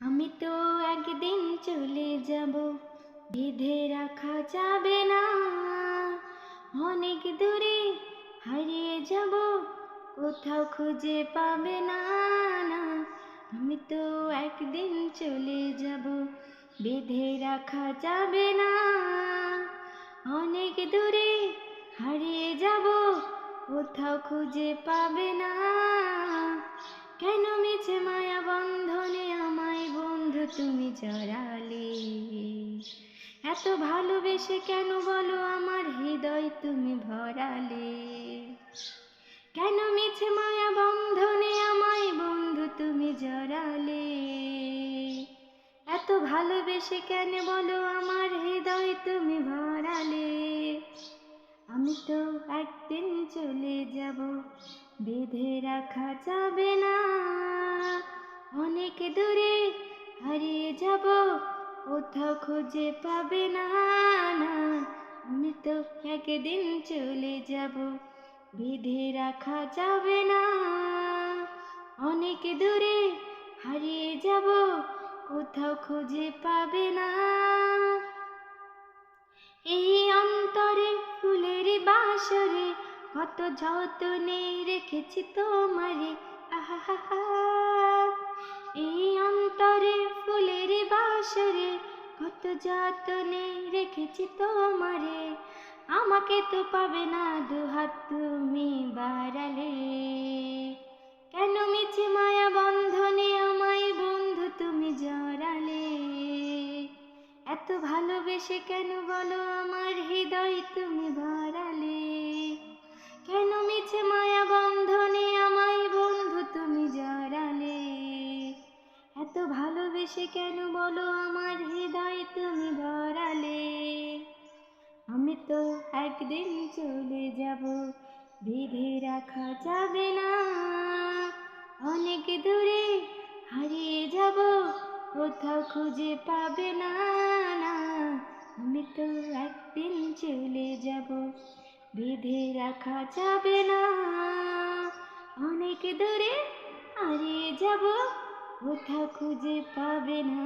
আমি তো একদিন চলে যাব, বেঁধে রাখা যাবে না। অনেক দূরে হারিয়ে যাব, কোথাও খুঁজে পাবে না না। আমি তো একদিন চলে যাব, বেঁধে রাখা যাবে না। অনেক দূরে হারিয়ে যাব, কোথাও খুঁজে পাবে না। কেন মিছে মায়া বন্ধু তুমি জড়ালে এত ভালোবেসে কেন বলো আমার হৃদয় তুমি ভরালে? কেন মিছে মায়া বন্ধনে আমায় বন্ধু তুমি জড়ালে এত ভালোবেসে কেন বলো আমার হৃদয় তুমি ভরালে? আমি তো একদিন চলে যাব, বেঁধে রাখা যাবে না। অনেক দূরে হারিয়ে যাব, কোথাও খুঁজে পাবে না না। আমি তো একদিন চলে যাব, বেঁধে রাখা যাবে না। অনেক দূরে হারিয়ে যাব, কোথাও খুঁজে পাবে না। এই অন্তরে ফুলের বাসরে কত যতনে রেখেছি তোমারে, আহা এই অন্তরে ফুলের বাসরে কত যতনে রেখেছি তোমারে। আমাকে তো পাবে না দুহাত তুমি বাড়ালে। কেন মিছে মায়া বন্ধনে আমায় বন্ধু তুমি জড়ালে? এত ভালোবেসে কেন বলো আমার হৃদয় তুমি? ভালোবেসে কেন বলো আমার হৃদয় তুমি ভরালে আমি তো একদিন চলে যাব, বিধে রাখা যাবে না। অনেক দূরে হারিয়ে যাব, কোথাও খুঁজে পাবে না না। আমি তো একদিন চলে যাব, বেঁধে রাখা যাবে না। অনেক দূরে হারিয়ে যাব কোথাও খুঁজে পাবে না?